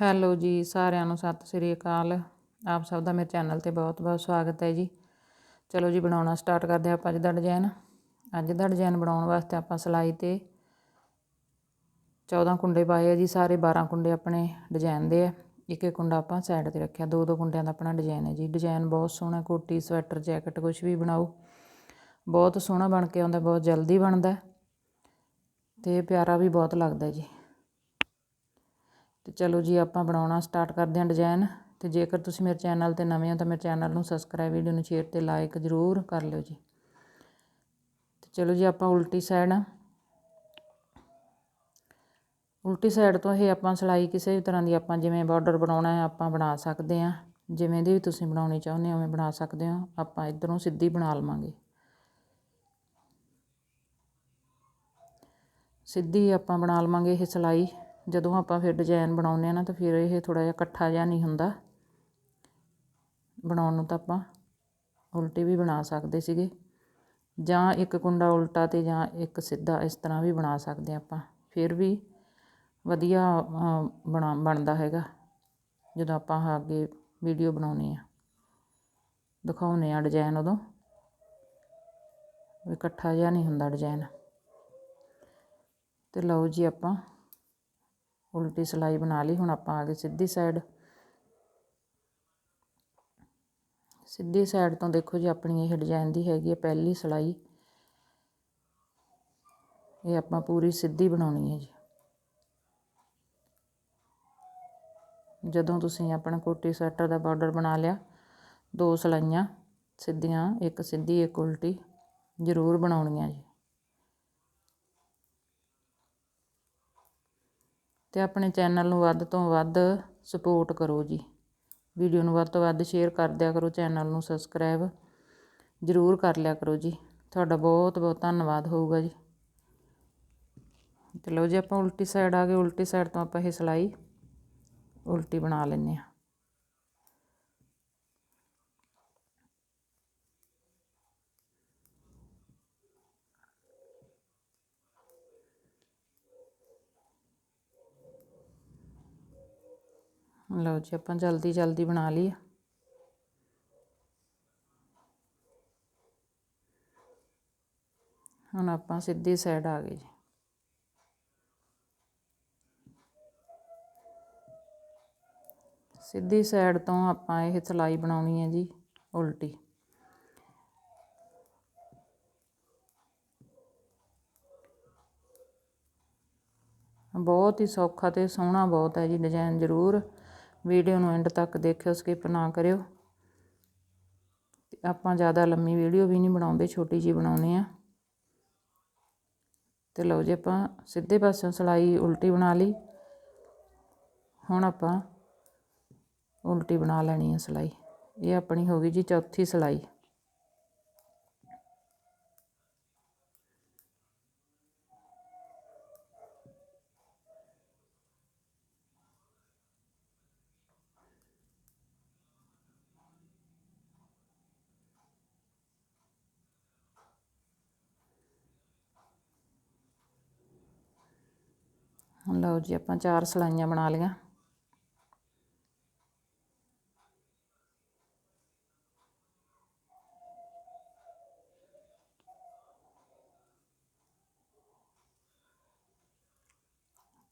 Hello ਜੀ, ਸਾਰਿਆਂ ਨੂੰ ਸਤਿ ਸ੍ਰੀ ਅਕਾਲ। ਆਪ ਸਭ ਦਾ ਮੇਰੇ ਚੈਨਲ ਤੇ ਬਹੁਤ-ਬਹੁਤ ਸਵਾਗਤ ਹੈ ਜੀ। ਚਲੋ ਜੀ, ਬਣਾਉਣਾ ਸਟਾਰਟ ਕਰਦੇ ਆਪਾਂ ਅੱਜ ਦਾ ਡਿਜ਼ਾਈਨ ਅੱਜ ਦਾ ਡਿਜ਼ਾਈਨ ਬਣਾਉਣ ਵਾਸਤੇ ਆਪਾਂ ਸਲਾਈ ਤੇ 14 ਕੁੰਡੇ ਪਾਏ ਆ ਜੀ, ਸਾਰੇ 12 ਕੁੰਡੇ ਆਪਣੇ ਡਿਜ਼ਾਈਨ ਦੇ ਆ। ਇੱਕ ਇੱਕ ਕੁੰਡਾ ਆਪਾਂ ਸਾਈਡ ਤੇ ਰੱਖਿਆ, ਦੋ ਦੋ ਕੁੰਡਿਆਂ ਦਾ ਆਪਣਾ ਡਿਜ਼ਾਈਨ ਹੈ ਜੀ। ਡਿਜ਼ਾਈਨ ਬਹੁਤ ਸੋਹਣਾ, ਕੋਟੀ, ਸਵੈਟਰ, ਜੈਕਟ ਕੁਝ ਵੀ ਬਣਾਓ। ਬਹੁਤ ਸੋਹਣਾ ਬਣ ਕੇ ਆਉਂਦਾ, ਬਹੁਤ ਜਲਦੀ ਬਣਦਾ। ਤੇ ਪਿਆਰਾ ਵੀ ਬਹੁਤ ਲੱਗਦਾ ਜੀ। ਤੇ ਚਲੋ ਜੀ, ਆਪਾਂ ਬਣਾਉਣਾ ਸਟਾਰਟ ਕਰਦੇ ਹਾਂ ਡਿਜ਼ਾਈਨ ਤੇ ਜੇਕਰ ਤੁਸੀਂ ਮੇਰੇ ਚੈਨਲ ਤੇ ਨਵੇਂ ਹੋ ਤਾਂ ਮੇਰੇ ਚੈਨਲ ਨੂੰ ਸਬਸਕ੍ਰਾਈਬ ਵੀਡੀਓ ਨੂੰ ਸ਼ੇਅਰ ਤੇ ਲਾਈਕ ਜ਼ਰੂਰ ਕਰ ਲਿਓ ਜੀ। ਤੇ ਚਲੋ ਜੀ, ਆਪਾਂ ਉਲਟੀ ਸਾਈਡ ਉਲਟੀ ਸਾਈਡ ਤੋਂ ਇਹ ਆਪਾਂ ਸਲਾਈ ਕਿਸੇ ਵੀ ਤਰ੍ਹਾਂ ਦੀ ਆਪਾਂ ਜਿਵੇਂ ਬਾਰਡਰ ਬਣਾਉਣਾ ਹੈ, ਆਪਾਂ ਬਣਾ ਸਕਦੇ ਹਾਂ। ਜਿਵੇਂ ਦੀ ਵੀ ਤੁਸੀਂ ਬਣਾਉਣੀ ਚਾਹੁੰਦੇ ਹੋ, ਉਵੇਂ ਬਣਾ ਸਕਦੇ ਹੋ। ਆਪਾਂ ਇਧਰੋਂ ਸਿੱਧੀ ਬਣਾ ਲਵਾਂਗੇ। ਸਿੱਧੀ ਆਪਾਂ ਬਣਾ ਲਵਾਂਗੇ ਇਹ ਸਲਾਈ। ਜਦੋਂ ਆਪਾਂ ਫਿਰ ਡਿਜ਼ਾਇਨ ਬਣਾਉਂਦੇ ਹਾਂ ਨਾ ਤਾਂ ਫਿਰ ਇਹ ਥੋੜ੍ਹਾ ਜਿਹਾ ਇਕੱਠਾ ਜਿਹਾ ਨਹੀਂ ਹੁੰਦਾ। ਬਣਾਉਣ ਨੂੰ ਤਾਂ ਆਪਾਂ ਉਲਟੀ ਵੀ ਬਣਾ ਸਕਦੇ ਸੀਗੇ। ਜਾਂ ਇੱਕ ਕੁੰਡਾ ਉਲਟਾ ਅਤੇ ਜਾਂ ਇੱਕ ਸਿੱਧਾ ਇਸ ਤਰ੍ਹਾਂ ਵੀ ਬਣਾ ਸਕਦੇ ਆਪਾਂ। ਫਿਰ ਵੀ ਵਧੀਆ ਬਣਾ, ਬਣਦਾ ਹੈਗਾ, ਜਦੋਂ ਆਪਾਂ ਅੱਗੇ ਵੀਡੀਓ ਬਣਾਉਨੇ ਆ। ਦਿਖਾਉਨੇ ਆ ਡਿਜ਼ਾਈਨ ਉਦੋਂ। ਇਕੱਠਾ ਜਿਹਾ ਨਹੀਂ ਹੁੰਦਾ ਡਿਜ਼ਾਈਨ ਤੇ ਲਓ ਜੀ ਆਪਾਂ ਉਲਟੀ ਸਿਲਾਈ ਬਣਾ ਲਈ, ਹੁਣ ਆਪਾਂ ਆ ਗਏ ਸਿੱਧੀ ਸਾਈਡ ਸਿੱਧੀ ਸਾਈਡ ਤੋਂ ਦੇਖੋ ਜੀ, ਆਪਣੀ ਇਹ ਡਿਜ਼ਾਈਨ ਦੀ ਹੈਗੀ ਹੈ ਪਹਿਲੀ ਸਿਲਾਈ। ਇਹ ਆਪਾਂ ਪੂਰੀ ਸਿੱਧੀ ਬਣਾਉਣੀ ਹੈ ਜੀ। ਜਦੋਂ ਤੁਸੀਂ ਆਪਣਾ ਕੋਟੀ ਸਵੈਟਰ ਦਾ ਬਾਰਡਰ ਬਣਾ ਲਿਆ, ਦੋ ਸਲਾਈਆਂ ਸਿੱਧੀਆਂ, ਇੱਕ ਸਿੱਧੀ, ਇੱਕ ਉਲਟੀ, ਜ਼ਰੂਰ ਬਣਾਉਣੀਆਂ ਜੀ। ਅਤੇ ਆਪਣੇ ਚੈਨਲ ਨੂੰ ਵੱਧ ਤੋਂ ਵੱਧ ਸਪੋਰਟ ਕਰੋ ਜੀ। ਵੀਡੀਓ ਨੂੰ ਵੱਧ ਤੋਂ ਵੱਧ ਸ਼ੇਅਰ ਕਰ ਦਿਆ ਕਰੋ, ਚੈਨਲ ਨੂੰ ਸਬਸਕ੍ਰਾਈਬ ਜ਼ਰੂਰ ਕਰ ਲਿਆ ਕਰੋ ਜੀ। ਤੁਹਾਡਾ ਬਹੁਤ ਬਹੁਤ ਧੰਨਵਾਦ ਹੋਊਗਾ ਜੀ। ਚਲੋ ਜੀ, ਆਪਾਂ ਉਲਟੀ ਸਾਈਡ ਆ ਗਏ, ਉਲਟੀ ਸਾਈਡ ਤੋਂ ਆਪਾਂ ਇਹ ਸਲਾਈ ਉਲਟੀ ਬਣਾ ਲੈਂਦੇ ਹਾਂ। ਲਓ ਜੀ, ਆਪਾਂ ਜਲਦੀ ਜਲਦੀ ਬਣਾ ਲਈ ਹੁਣ ਆਪਾਂ ਸਿੱਧੀ ਸਾਈਡ ਆ ਗਏ ਜੀ। ਸਿੱਧੀ ਸਾਈਡ ਤੋਂ ਆਪਾਂ ਇਹ ਸਲਾਈ ਬਣਾਉਣੀ ਹੈ ਜੀ, ਉਲਟੀ। ਬਹੁਤ ਹੀ ਸੌਖਾ ਤੇ ਸੋਹਣਾ ਬਹੁਤ ਹੈ ਜੀ ਡਿਜ਼ਾਈਨ ਜ਼ਰੂਰ। ਵੀਡੀਓ ਨੂੰ ਐਂਡ ਤੱਕ ਦੇਖਿਓ ਸਕਿਪ ਨਾ ਕਰਿਓ। ਆਪਾਂ ਜ਼ਿਆਦਾ ਲੰਮੀ ਵੀਡੀਓ ਵੀ ਨਹੀਂ ਬਣਾਉਂਦੇ, ਛੋਟੀ ਜੀ ਬਣਾਉਨੇ ਆ ਤੇ ਲਓ ਜੀ, ਆਪਾਂ ਸਿੱਧੇ ਪਾਸਿਓਂ ਸਲਾਈ ਉਲਟੀ ਬਣਾ ਲਈ। ਹੁਣ ਆਪਾਂ ਉਲਟੀ ਬਣਾ ਲੈਣੀ ਹੈ ਸਲਾਈ। ਇਹ ਆਪਣੀ ਹੋ ਗਈ ਜੀ ਚੌਥੀ ਸਲਾਈ। ਲਓ ਜੀ, ਆਪਾਂ ਚਾਰ ਸਲਾਈਆਂ ਬਣਾ ਲਈਆਂ।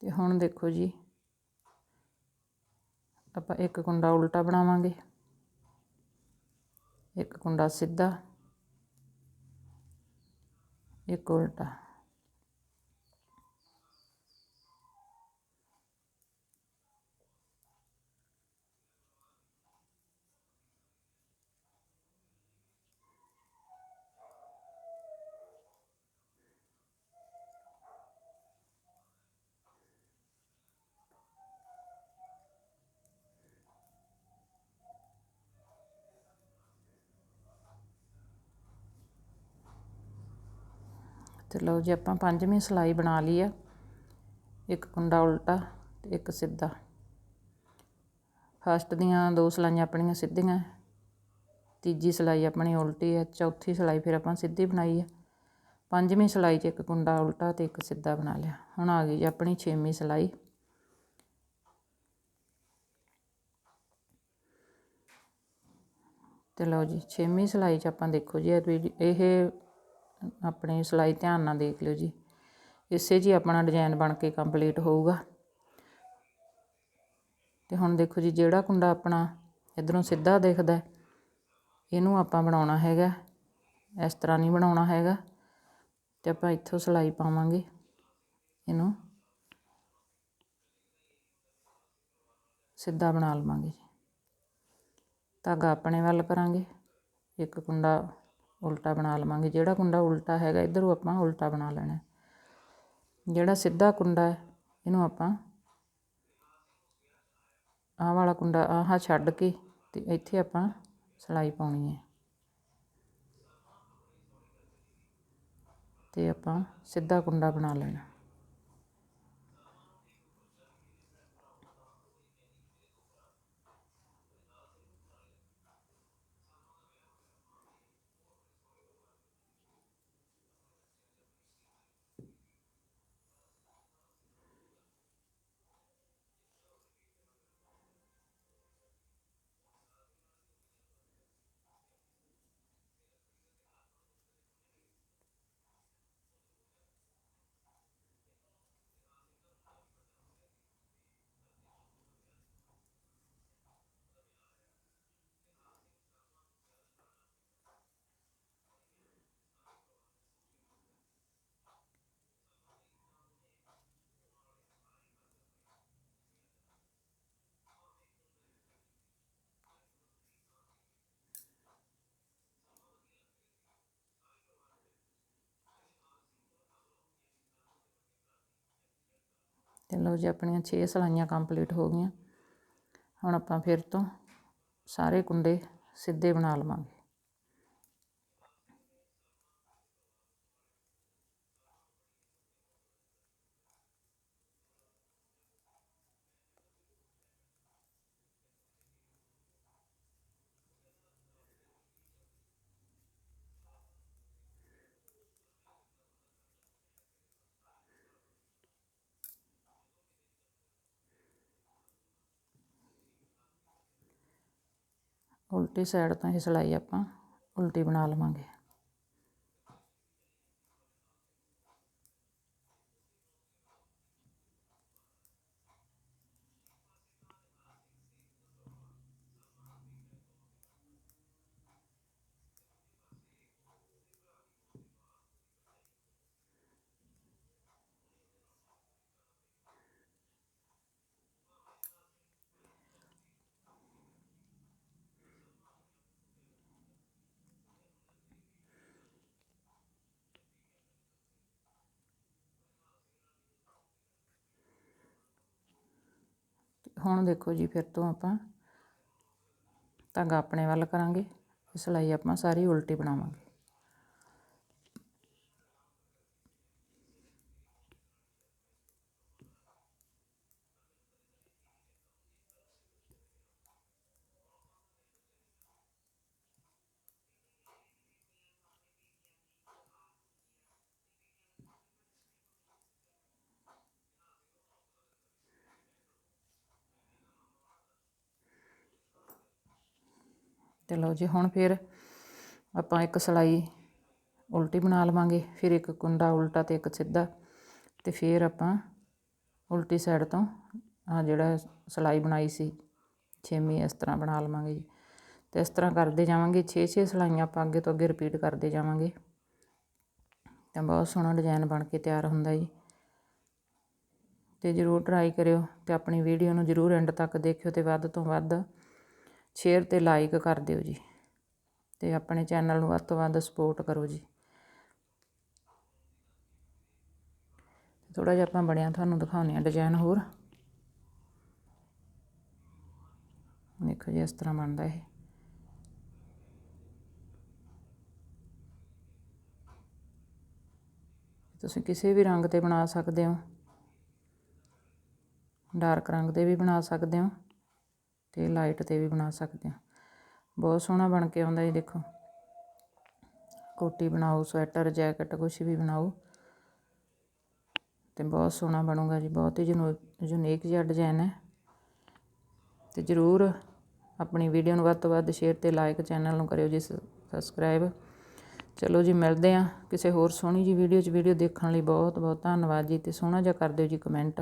ਤੇ ਹੁਣ ਦੇਖੋ ਜੀ, ਆਪਾਂ ਇੱਕ ਕੁੰਡਾ ਉਲਟਾ ਬਣਾਵਾਂਗੇ। ਇੱਕ ਕੁੰਡਾ ਸਿੱਧਾ, ਇੱਕ ਉਲਟਾ। ਤੇ ਲਓ ਜੀ ਆਪਾਂ ਪੰਜਵੀਂ ਸਲਾਈ ਬਣਾ ਲਈ ਆ। ਇੱਕ ਕੁੰਡਾ ਉਲਟਾ ਤੇ ਇੱਕ ਸਿੱਧਾ। ਫਸਟ ਦੀਆਂ ਦੋ ਸਲਾਈਆਂ ਆਪਣੀਆਂ ਸਿੱਧੀਆਂ। ਤੀਜੀ ਸਲਾਈ ਆਪਣੀ ਉਲਟੀ ਹੈ ਚੌਥੀ ਸਲਾਈ ਫਿਰ ਆਪਾਂ ਸਿੱਧੀ ਬਣਾਈ ਹੈ ਪੰਜਵੀਂ ਸਲਾਈ 'ਚ ਇੱਕ ਕੁੰਡਾ ਉਲਟਾ ਤੇ ਇੱਕ ਸਿੱਧਾ ਬਣਾ ਲਿਆ। ਹੁਣ ਆ ਗਈ ਆਪਣੀ ਛੇਵੀਂ ਸਲਾਈ। ਤੇ ਲਓ ਜੀ, ਛੇਵੀਂ ਸਲਾਈ 'ਚ ਆਪਾਂ ਦੇਖੋ ਜੀ ਇਹ ਆਪਣੀ ਸਿਲਾਈ ਧਿਆਨ ਨਾਲ ਦੇਖ ਲਿਓ ਜੀ। ਇਸੇ 'ਚ ਹੀ ਆਪਣਾ ਡਿਜ਼ਾਈਨ ਬਣ ਕੇ ਕੰਪਲੀਟ ਹੋਊਗਾ। ਤੇ ਹੁਣ ਦੇਖੋ ਜੀ, ਜਿਹੜਾ ਕੁੰਡਾ ਆਪਣਾ ਇਧਰੋਂ ਸਿੱਧਾ ਦਿਖਦਾ, ਇਹਨੂੰ ਆਪਾਂ ਬਣਾਉਣਾ ਹੈਗਾ। ਇਸ ਤਰ੍ਹਾਂ ਨਹੀਂ ਬਣਾਉਣਾ ਹੈਗਾ। ਤੇ ਆਪਾਂ ਇੱਥੋਂ ਸਿਲਾਈ ਪਾਵਾਂਗੇ। ਇਹਨੂੰ ਸਿੱਧਾ ਬਣਾ ਲਵਾਂਗੇ ਜੀ। ਧਾਗਾ ਆਪਣੇ ਵੱਲ ਕਰਾਂਗੇ। ਇੱਕ ਕੁੰਡਾ ਉਲਟਾ ਬਣਾ ਲਵਾਂਗੇ। ਜਿਹੜਾ ਕੁੰਡਾ ਉਲਟਾ ਹੈਗਾ, ਇਧਰੋਂ ਆਪਾਂ ਉਲਟਾ ਬਣਾ ਲੈਣਾ ਜਿਹੜਾ ਸਿੱਧਾ ਕੁੰਡਾ ਹੈ, ਇਹਨੂੰ ਆਪਾਂ ਆਹ ਵਾਲਾ ਕੁੰਡਾ, ਆਹ ਛੱਡ ਕੇ ਤੇ ਇੱਥੇ ਆਪਾਂ ਸਿਲਾਈ ਪਾਉਣੀ ਹੈ। ਤੇ ਆਪਾਂ ਸਿੱਧਾ ਕੁੰਡਾ ਬਣਾ ਲੈਣਾ। ਤੇ ਲਓ ਜੀ ਆਪਣੀਆਂ 6 ਸਲਾਈਆਂ ਕੰਪਲੀਟ ਹੋ ਗਈਆਂ। ਹੁਣ ਆਪਾਂ ਫਿਰ ਤੋਂ ਸਾਰੇ ਕੁੰਡੇ ਸਿੱਧੇ ਬਣਾ ਲਵਾਂਗੇ। ਉਲਟੀ ਸਾਈਡ ਤੋਂ ਇਹ ਸਿਲਾਈ ਆਪਾਂ ਉਲਟੀ ਬਣਾ ਲਵਾਂਗੇ। ਹੁਣ ਦੇਖੋ ਜੀ ਫਿਰ ਤੋਂ ਆਪਾਂ ਧਾਗਾ ਆਪਣੇ ਵੱਲ ਕਰਾਂਗੇ ਸਿਲਾਈ ਆਪਾਂ ਸਾਰੀ ਉਲਟੀ ਬਣਾਵਾਂਗੇ। ਤੇ ਲਓ ਜੀ, ਹੁਣ ਫਿਰ ਆਪਾਂ ਇੱਕ ਸਿਲਾਈ ਉਲਟੀ ਬਣਾ ਲਵਾਂਗੇ, ਫਿਰ ਇੱਕ ਕੁੰਡਾ ਉਲਟਾ ਤੇ ਇੱਕ ਸਿੱਧਾ ਤੇ ਫਿਰ ਆਪਾਂ ਉਲਟੀ ਸਾਈਡ ਤੋਂ ਆ ਜਿਹੜਾ ਸਿਲਾਈ ਬਣਾਈ ਸੀ, ਛੇਵੀਂ ਇਸ ਤਰ੍ਹਾਂ ਬਣਾ ਲਵਾਂਗੇ ਜੀ। ਤੇ ਇਸ ਤਰ੍ਹਾਂ ਕਰਦੇ ਜਾਵਾਂਗੇ 6-6 ਸਿਲਾਈਆਂ ਆਪਾਂ ਅੱਗੇ ਤੋਂ ਅੱਗੇ ਰਿਪੀਟ ਕਰਦੇ ਜਾਵਾਂਗੇ। ਤਾਂ ਬਹੁਤ ਸੋਹਣਾ ਡਿਜ਼ਾਈਨ ਬਣ ਕੇ ਤਿਆਰ ਹੁੰਦਾ ਜੀ। ਤੇ ਜਰੂਰ ਟਰਾਈ ਕਰਿਓ ਤੇ ਆਪਣੀ ਵੀਡੀਓ ਨੂੰ ਜਰੂਰ ਐਂਡ ਤੱਕ ਦੇਖਿਓ ਤੇ ਵੱਧ ਤੋਂ ਵੱਧ ਸ਼ੇਅਰ ਤੇ ਲਾਈਕ ਕਰ ਦਿਓ ਜੀ ਤੇ ਆਪਣੇ ਚੈਨਲ ਨੂੰ ਵੱਧ ਤੋਂ ਵੱਧ ਸਪੋਰਟ ਕਰੋ ਜੀ। ਥੋੜਾ ਜਿਹਾ ਆਪਾਂ ਬਣਿਆ ਤੁਹਾਨੂੰ ਦਿਖਾਉਂਦੇ ਆ ਡਿਜ਼ਾਈਨ ਹੋਰ। ਦੇਖੋ ਜੀ, ਇਸ ਤਰ੍ਹਾਂ ਬਣਦਾ ਇਹ। ਤੁਸੀਂ ਕਿਸੇ ਵੀ ਰੰਗ ਤੇ ਬਣਾ ਸਕਦੇ ਹੋ। ਡਾਰਕ ਰੰਗ ਦੇ ਵੀ ਬਣਾ ਸਕਦੇ ਹੋ। ਤੇ ਲਾਈਟ ਤੇ ਵੀ ਬਣਾ ਸਕਦੇ ਹਾਂ। ਬਹੁਤ ਸੋਹਣਾ ਬਣ ਕੇ ਆਉਂਦਾ ਜੀ ਦੇਖੋ। ਕੋਟੀ ਬਣਾਓ, ਸਵੈਟਰ, ਜੈਕਟ ਕੁਝ ਵੀ ਬਣਾਓ। ਤੇ ਬਹੁਤ ਸੋਹਣਾ ਬਣੂਗਾ ਜੀ, ਬਹੁਤ ਹੀ ਯੂਨੀਕ ਜਿਹਾ ਡਿਜ਼ਾਈਨ ਹੈ। ਤੇ ਜ਼ਰੂਰ ਆਪਣੀ ਵੀਡੀਓ ਨੂੰ ਵੱਧ ਤੋਂ ਵੱਧ ਸ਼ੇਅਰ ਤੇ ਲਾਈਕ ਚੈਨਲ ਨੂੰ ਕਰਿਓ ਜੀ ਸਬਸਕ੍ਰਾਈਬ ਚਲੋ ਜੀ, ਮਿਲਦੇ ਆ ਕਿਸੇ ਹੋਰ ਸੋਹਣੀ ਜੀ ਵੀਡੀਓ 'ਚ। ਵੀਡੀਓ ਦੇਖਣ ਲਈ ਬਹੁਤ ਬਹੁਤ ਧੰਨਵਾਦ ਜੀ, ਤੇ ਸੋਹਣਾ ਜਿਹਾ ਕਰ ਦਿਓ ਜੀ ਕਮੈਂਟ